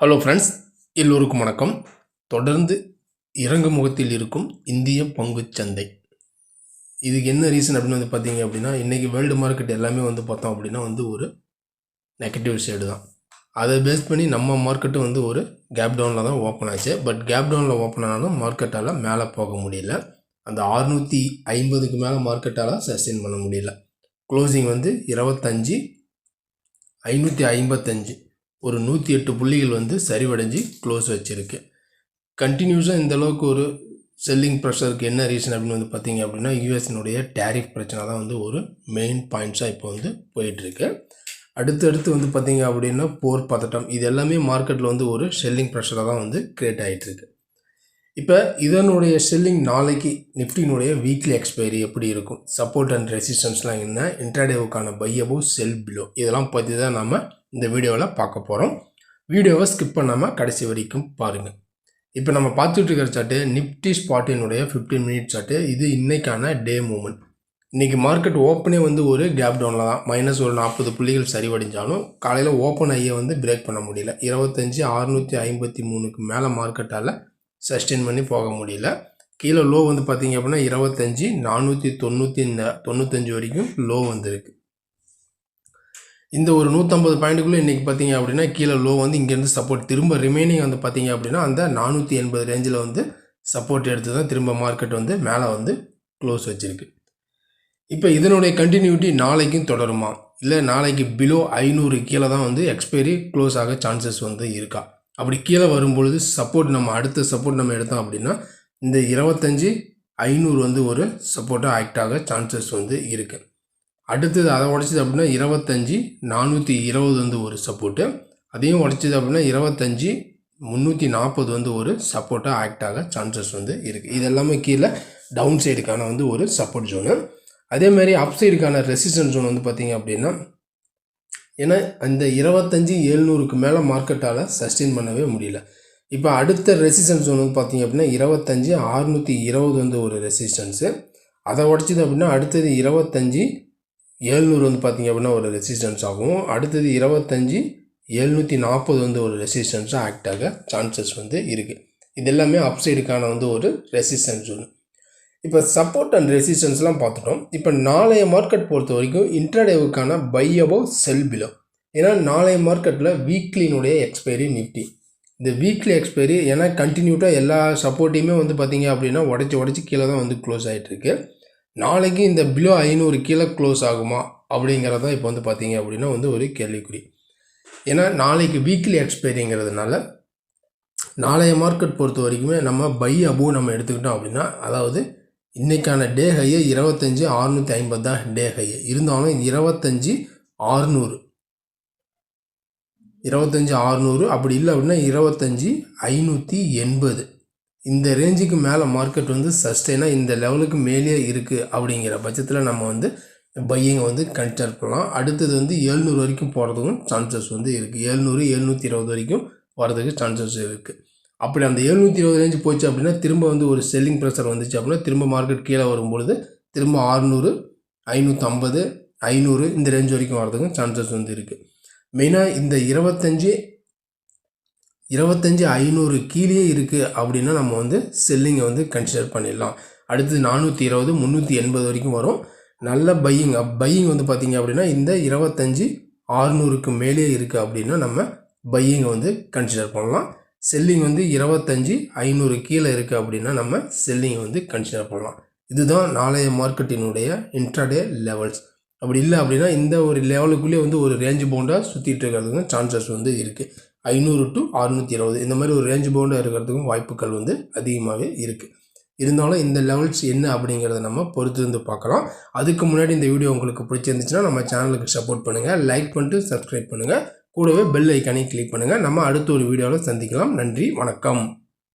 Hello friends எல்லோருக்கும் வணக்கம். தொடர்ந்து இறங்கு முகத்தில் இருக்கும் இந்திய பங்குச் சந்தை. இதுக்கு என்ன ரீசன் அப்படின்னு வந்து பார்த்தீங்க அப்படின்னா இன்றைக்கி வேர்ல்டு மார்க்கெட் எல்லாமே வந்து பார்த்தோம் அப்படின்னா வந்து ஒரு நெகட்டிவ் சைடு தான். அதை பேஸ் பண்ணி நம்ம மார்க்கெட்டும் வந்து ஒரு கேப் டவுனில் தான் ஓப்பன் ஆச்சு. பட் கேப் டவுனில் ஓப்பன் ஆனாலும் மார்க்கெட்டால் மேலே போக முடியல. அந்த அறுநூற்றி ஐம்பதுக்கு மேலே மார்க்கெட்டால் சஸ்டெயின் பண்ண முடியல. க்ளோசிங் வந்து இருபத்தஞ்சி ஐநூற்றி ஐம்பத்தஞ்சு. ஒரு நூற்றி எட்டு புள்ளிகள் வந்து சரிவடைஞ்சு க்ளோஸ் வச்சுருக்கு. கண்டினியூஸாக இந்த அளவுக்கு ஒரு செல்லிங் ப்ரெஷருக்கு என்ன ரீசன் அப்படின்னு வந்து பார்த்தீங்க அப்படின்னா யூஎஸ்னுடைய டேரிஃப் பிரச்சனை தான் வந்து ஒரு மெயின் பாயிண்ட்ஸாக இப்போ வந்து போயிட்டுருக்கு. அடுத்தடுத்து வந்து பார்த்திங்க அப்படின்னா போர் பதட்டம் இது எல்லாமே மார்க்கெட்டில் வந்து ஒரு செல்லிங் ப்ரெஷராக தான் வந்து க்ரியேட் ஆகிட்டுருக்கு இப்போ இதனுடைய செல்லிங் நாளைக்கு நிஃப்டினுடைய வீக்லி எக்ஸ்பைரி எப்படி இருக்கும்? சப்போர்ட் அண்ட் ரெசிஸ்டன்ஸ்லாம் என்ன? இன்ட்ராடேவுக்கான பையபோ செல் பிலோ இதெல்லாம் பற்றி தான் நாம் இந்த வீடியோவில் பார்க்க போகிறோம் வீடியோவை ஸ்கிப் பண்ணாமல் கடைசி வரைக்கும் பாருங்கள் இப்போ நம்ம பார்த்துட்டு இருக்கிற சார்ட்டு நிஃப்டி ஸ்பாட்டினுடைய 15 மினிட் சார்ட்டு இது இன்றைக்கான டே மூமெண்ட் இன்றைக்கி மார்க்கெட் ஓப்பனே வந்து ஒரு கேப் டவுனில் தான். மைனஸ் ஒரு நாற்பது புள்ளிகள் சரிவடைஞ்சாலும் காலையில் ஓப்பன் ஐயை வந்து பிரேக் பண்ண முடியல. இருபத்தஞ்சி அறுநூற்றி ஐம்பத்தி மூணுக்கு மேலே மார்க்கெட்டால் சஸ்டெயின் பண்ணி போக முடியல. கீழே லோ வந்து பார்த்தீங்க அப்படின்னா இருபத்தஞ்சி நானூற்றி தொண்ணூற்றி தொண்ணூத்தஞ்சு வரைக்கும் லோ வந்திருக்கு. இந்த ஒரு நூற்றம்பது பாயிண்ட்டுக்குள்ளே இன்றைக்கி பார்த்தீங்க அப்படின்னா கீழே லோ வந்து இங்கேருந்து சப்போர்ட் திரும்ப ரிமைனிங் வந்து பார்த்திங்க அப்படின்னா அந்த நானூற்றி எண்பது ரேஞ்சில் வந்து சப்போர்ட் எடுத்து தான் திரும்ப மார்க்கெட் வந்து மேலே வந்து க்ளோஸ் வச்சுருக்கு. இப்போ இதனுடைய கண்டினியூட்டி நாளைக்கும் தொடருமா? இல்லை நாளைக்கு பிலோ ஐநூறு கீழே தான் வந்து எக்ஸ்பைரி க்ளோஸ் ஆக சான்சஸ் வந்து இருக்கா? அப்படி கீழே வரும்பொழுது சப்போர்ட் நம்ம அடுத்த சப்போர்ட் நம்ம எடுத்தோம் அப்படின்னா இந்த இருபத்தஞ்சி ஐநூறு வந்து ஒரு சப்போர்ட்டாக ஆக்ட் ஆக சான்சஸ் வந்து இருக்குது அடுத்தது அதை உடச்சிது அப்படின்னா இருபத்தஞ்சி நானூற்றி இருபது வந்து ஒரு சப்போர்ட்டு அதையும் உடச்சிது அப்படின்னா இருபத்தஞ்சி முந்நூற்றி நாற்பது வந்து ஒரு சப்போர்ட்டாக ஆக்ட் ஆக சான்சஸ் வந்து இருக்குது இது எல்லாமே கீழே டவுன் சைடுக்கான வந்து ஒரு சப்போர்ட் ஜோனு அதேமாதிரி அப் சைடுக்கான ரெசிஸ்டன்ஸ் ஜோன் வந்து பார்த்திங்க அப்படின்னா ஏன்னா அந்த இருபத்தஞ்சி ஏழ்நூறுக்கு மேலே மார்க்கெட்டால் சஸ்டெயின் பண்ணவே முடியல. இப்போ அடுத்த ரெசிஸ்டன்ஸ் ஒன்று வந்து பார்த்தீங்க அப்படின்னா இருபத்தஞ்சி அறுநூற்றி இருபது வந்து ஒரு ரெசிஸ்டன்ஸு அதை உடச்சிது அப்படின்னா அடுத்தது இருபத்தஞ்சி ஏழ்நூறு வந்து பார்த்தீங்க அப்படின்னா ஒரு ரெசிஸ்டன்ஸ் ஆகும். அடுத்தது இருபத்தஞ்சி எழுநூற்றி நாற்பது வந்து ஒரு ரெசிஸ்டன்ஸாக ஆக்ட் ஆக சான்சஸ் வந்து இருக்குது இது எல்லாமே அப்சைடுக்கான வந்து ஒரு ரெசிஸ்டன்ஸ் ஒன்று இப்போ சப்போர்ட் அண்ட் ரெசிஸ்டன்ஸ்லாம் பார்த்துட்டோம். இப்போ நாளைய மார்க்கெட் பொறுத்த வரைக்கும் இன்ட்ராடேவுக்கான பை அபவ் செல் பிலோ ஏன்னா நாளைய மார்க்கெட்டில் வீக்லினுடைய எக்ஸ்பைரி நிஃப்டி இந்த வீக்லி எக்ஸ்பைரி ஏன்னா கண்டினியூட்டாக எல்லா சப்போர்ட்டையுமே வந்து பார்த்தீங்க அப்படின்னா உடச்சி உடச்சி கீழே தான் வந்து க்ளோஸ் ஆகிட்டுருக்கு நாளைக்கு இந்த பிலோ ஐநூறு கீழே க்ளோஸ் ஆகுமா அப்படிங்கிறதான் இப்போ வந்து பார்த்தீங்க அப்படின்னா வந்து ஒரு கேள்விக்குறி. ஏன்னா நாளைக்கு வீக்லி எக்ஸ்பைரிங்கிறதுனால நாளைய மார்க்கெட் பொறுத்த வரைக்குமே நம்ம பை அபோவ் நம்ம எடுத்துக்கிட்டோம் அப்படின்னா அதாவது இன்றைக்கான டே ஹையை இருபத்தஞ்சி அறுநூற்றி ஐம்பது தான் டே ஹையை இருந்தாலும் இருபத்தஞ்சி ஆறுநூறு. இருபத்தஞ்சி ஆறுநூறு அப்படி இல்லை அப்படின்னா இருபத்தஞ்சி ஐநூற்றி எண்பது. இந்த ரேஞ்சுக்கு மேலே மார்க்கெட் வந்து சஸ்டெயினாக இந்த லெவலுக்கு மேலே இருக்குது அப்படிங்கிற பட்சத்தில் நம்ம வந்து பையங்க வந்து கன்சிடர் பண்ணலாம். அடுத்தது வந்து ஏழ்நூறு வரைக்கும் போகிறதுக்கும் சான்சஸ் வந்து இருக்குது ஏழ்நூறு எழுநூற்றி இருபது வரைக்கும் வரதுக்கு சான்சஸ் இருக்குது அப்படி அந்த எழுநூற்றி இருபது ரேஞ்சு போச்சு அப்படின்னா திரும்ப வந்து ஒரு செல்லிங் ப்ரெஷர் வந்துச்சு அப்படின்னா திரும்ப மார்க்கெட் கீழே வரும்பொழுது திரும்ப ஆறுநூறு ஐநூற்றம்பது ஐநூறு இந்த ரேஞ்ச் வரைக்கும் வரதுக்கும் சான்சஸ் வந்து இருக்குது மெயினாக இந்த இருபத்தஞ்சி இருபத்தஞ்சி ஐநூறு கீழே இருக்குது அப்படின்னா நம்ம வந்து செல்லிங்கை வந்து கன்சிடர் பண்ணிடலாம். அடுத்து நானூற்றி இருபது முந்நூற்றி எண்பது வரைக்கும் வரும். நல்ல பையிங் பையிங் வந்து பார்த்திங்க அப்படின்னா இந்த இருபத்தஞ்சி ஆறுநூறுக்கு மேலே இருக்குது அப்படின்னா நம்ம பையிங்கை வந்து கன்சிடர் பண்ணலாம். செல்லிங் வந்து இருபத்தஞ்சி ஐநூறு கீழே இருக்குது அப்படின்னா நம்ம செல்லிங்கை வந்து கன்சிடர் பண்ணலாம். இதுதான் நாளைய மார்க்கெட்டினுடைய இன்ட்ராடே லெவல்ஸ் அப்படி இல்லை அப்படின்னா இந்த ஒரு லெவலுக்குள்ளேயே வந்து ஒரு ரேஞ்ச் பவுண்டாக சுற்றிட்டு இருக்கிறதுக்கும் சான்சஸ் வந்து இருக்குது ஐநூறு டு அறுநூற்றி இருபது இந்த மாதிரி ஒரு ரேஞ்ச் பவுண்டாக இருக்கிறதுக்கும் வாய்ப்புகள் வந்து அதிகமாகவே இருக்குது இருந்தாலும் இந்த லெவல்ஸ் என்ன அப்படிங்கிறத நம்ம பொறுத்திருந்து பார்க்கலாம். அதுக்கு முன்னாடி இந்த வீடியோ உங்களுக்கு பிடிச்சிருந்துச்சுன்னா நம்ம சேனலுக்கு சப்போர்ட் பண்ணுங்கள் லைக் பண்ணிட்டு சப்ஸ்கிரைப் பண்ணுங்கள் கூடவே பெல் ஐக்கானையும் கிளிக் பண்ணுங்கள் நம்ம அடுத்த ஒரு வீடியோவில் சந்திக்கலாம். நன்றி வணக்கம்.